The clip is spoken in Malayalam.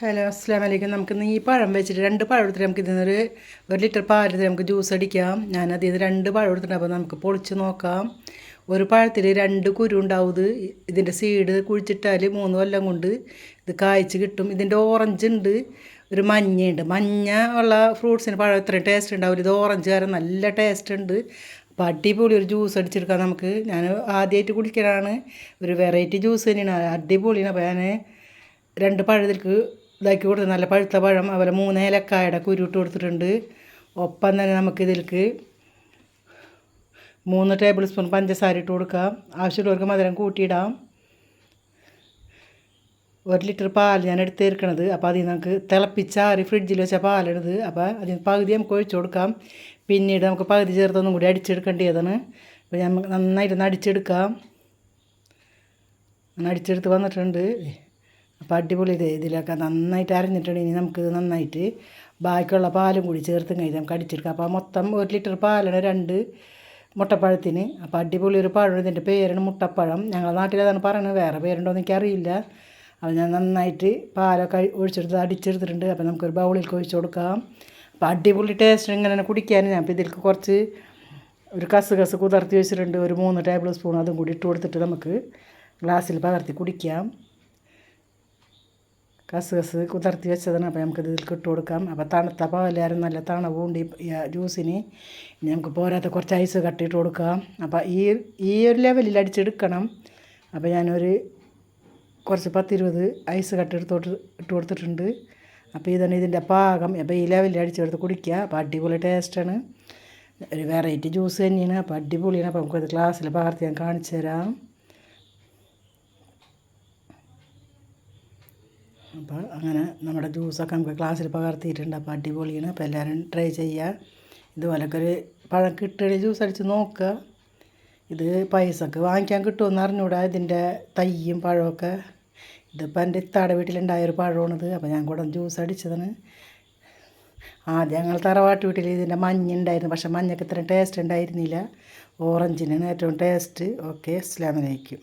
ഹലോ അസ്സാം വലൈക്കും നമുക്ക് ഇന്ന് ഈ പഴം വെച്ചിട്ട് രണ്ട് പഴം എടുത്തിട്ട് നമുക്ക് ഇതിന് ഒരു ലിറ്റർ പാലത്തിൽ നമുക്ക് ജ്യൂസ് അടിക്കാം. അതിൽ നിന്ന് രണ്ട് പഴം എടുത്തിട്ടുണ്ട്. അപ്പോൾ നമുക്ക് പൊളിച്ച് നോക്കാം. ഒരു പഴത്തിൽ രണ്ട് കുരു ഉണ്ടാവും. ഇത് ഇതിന്റെ സീഡ് കുഴിച്ചിട്ടാൽ മൂന്ന് കൊല്ലം കൊണ്ട് ഇത് കായ്ച്ച് കിട്ടും. ഇതിന്റെ ഓറഞ്ച് ഉണ്ട് ഒരു മഞ്ഞയുണ്ട് മഞ്ഞ ഉള്ള ഫ്രൂട്ട്സിന് പഴം ഇത്രയും ടേസ്റ്റ് ഉണ്ടാവില്ല. ഇത് ഓറഞ്ച് കാരണം നല്ല ടേസ്റ്റ് ഉണ്ട്. അപ്പോൾ അടിപൊളി ഒരു ജ്യൂസ് അടിച്ചെടുക്കാം നമുക്ക്. ഞാൻ ആദ്യമായിട്ട് കുടിക്കലാണ്. ഒരു വെറൈറ്റി ജ്യൂസ് തന്നെയാണ്. അടിപൊളിയാണ്. അപ്പോൾ ഞാൻ രണ്ട് പഴത്തിലേക്ക് ഇതാക്കി കൊടുത്ത് നല്ല പഴുത്ത പഴം അതുപോലെ മൂന്ന് ഏലക്കായുടെ കുരുട്ട് കൊടുത്തിട്ടുണ്ട്. ഒപ്പം തന്നെ നമുക്ക് ഇതിലേക്ക് മൂന്ന് ടേബിൾ സ്പൂൺ പഞ്ചസാര ഇട്ട് കൊടുക്കാം. ആവശ്യമുള്ളവർക്ക് മധുരം കൂട്ടിയിടാം. ഒരു ലിറ്റർ പാൽ ഞാൻ എടുത്ത് തീർക്കണത് അപ്പോൾ അതിൽ നമുക്ക് തിളപ്പിച്ചാറി ഫ്രിഡ്ജിൽ വെച്ച പാലെടുത്ത് അപ്പോൾ അതിന് പകുതി നമുക്ക് ഒഴിച്ചു കൊടുക്കാം. പിന്നീട് നമുക്ക് പകുതി ചേർത്തൊന്നും കൂടി അടിച്ചെടുക്കേണ്ടതാണ്. അപ്പോൾ ഞാൻ നന്നായിട്ട് അടിച്ചെടുക്കാം. അടിച്ചെടുത്ത് വന്നിട്ടുണ്ട്. അപ്പോൾ അടിപൊളി ഇത് ഇതിലൊക്കെ നന്നായിട്ട് അരഞ്ഞിട്ടുണ്ടെങ്കിൽ നമുക്ക് നന്നായിട്ട് ബാക്കിയുള്ള പാലും കൂടി ചേർത്ത് കഴിഞ്ഞാൽ നമുക്ക് അടിച്ചെടുക്കാം. അപ്പോൾ മൊത്തം ഒരു ലിറ്റർ പാലാണ് രണ്ട് മുട്ടപ്പഴത്തിന്. അപ്പോൾ അടിപൊളി ഒരു പഴം ഇതിന്റെ പേരാണ് മുട്ടപ്പഴം. ഞങ്ങളുടെ നാട്ടിൽ അതാണ് പറയുന്നത് വേറെ പേരുണ്ടോ എന്ന് എനിക്കറിയില്ല അപ്പോൾ ഞാൻ നന്നായിട്ട് പാലൊക്കെ ഒഴിച്ചെടുത്ത് അടിച്ചെടുത്തിട്ടുണ്ട്. അപ്പോൾ നമുക്കൊരു ബൗളിൽ ഒഴിച്ചു കൊടുക്കാം. അപ്പോൾ അടിപൊളി ടേസ്റ്റ് ഇങ്ങനെ കുടിക്കാൻ ഞാൻ അപ്പോൾ ഇതിലേക്ക് കുറച്ച് ഒരു കസ് കസ് കുതിർത്തി വെച്ചിട്ടുണ്ട്. ഒരു മൂന്ന് ടേബിൾ സ്പൂൺ അതും കൂടി ഇട്ട് കൊടുത്തിട്ട് നമുക്ക് ഗ്ലാസ്സിൽ പകർത്തി കുടിക്കാം. കസ് കസ് കുതിർത്തി വെച്ചതാണ്. അപ്പോൾ നമുക്കിത് ഇതിൽ ഇട്ട് കൊടുക്കാം. അപ്പോൾ തണുത്ത എല്ലാവരും നല്ല തണവുണ്ട് ഈ ജ്യൂസിന്. നമുക്ക് പോരാത്ത കുറച്ച് ഐസ് കട്ടിയിട്ട് കൊടുക്കാം. അപ്പോൾ ഈ ഈ ഒരു ലെവലിൽ അടിച്ചെടുക്കണം. അപ്പോൾ ഞാനൊരു കുറച്ച് പത്തിരുപത് ഐസ് കട്ടെടുത്തോട്ട് ഇട്ട് കൊടുത്തിട്ടുണ്ട്. അപ്പോൾ ഇതാണ് ഇതിന്റെ പാകം. അപ്പോൾ ഈ ലെവലിൽ അടിച്ചെടുത്ത് കുടിക്കുക. അപ്പോൾ അടിപൊളി ടേസ്റ്റാണ്. ഒരു വെറൈറ്റി ജ്യൂസ് തന്നെയാണ്. അപ്പോൾ അടിപൊളിയാണ്. അപ്പോൾ നമുക്കത് ഗ്ലാസ്സിൽ പകർത്തി ഞാൻ കാണിച്ചു തരാം. അപ്പോൾ അങ്ങനെ നമ്മുടെ ജ്യൂസൊക്കെ നമുക്ക് ക്ലാസ്സിൽ പകർത്തിയിട്ടുണ്ട്. അപ്പോൾ അടിപൊളിയാണ്. അപ്പോൾ എല്ലാവരും ട്രൈ ചെയ്യുക. ഇതുപോലൊക്കെ ഒരു പഴം കിട്ടുകയാണെങ്കിൽ ജ്യൂസ് അടിച്ച് നോക്കുക. ഇത് പൈസക്ക് വാങ്ങിക്കാൻ കിട്ടുമെന്ന് അറിഞ്ഞൂടാ. ഇതിന്റെ തയ്യും പഴമൊക്കെ ഇതിപ്പോൾ എന്റെ ഇത്താടെ വീട്ടിലുണ്ടായ ഒരു പഴമാണിത്. അപ്പോൾ ഞാൻ കൂടെ ജ്യൂസ് അടിച്ചതാണ്. ആദ്യം ഞങ്ങൾ തറവാട്ട് വീട്ടിൽ ഇതിന്റെ മഞ്ഞ ഉണ്ടായിരുന്നു. പക്ഷേ മഞ്ഞക്ക് ഇത്രയും ടേസ്റ്റ് ഉണ്ടായിരുന്നില്ല. ഓറഞ്ചിനാണ് ഏറ്റവും ടേസ്റ്റ് ഓക്കെ അസ്ലാമലൈക്കും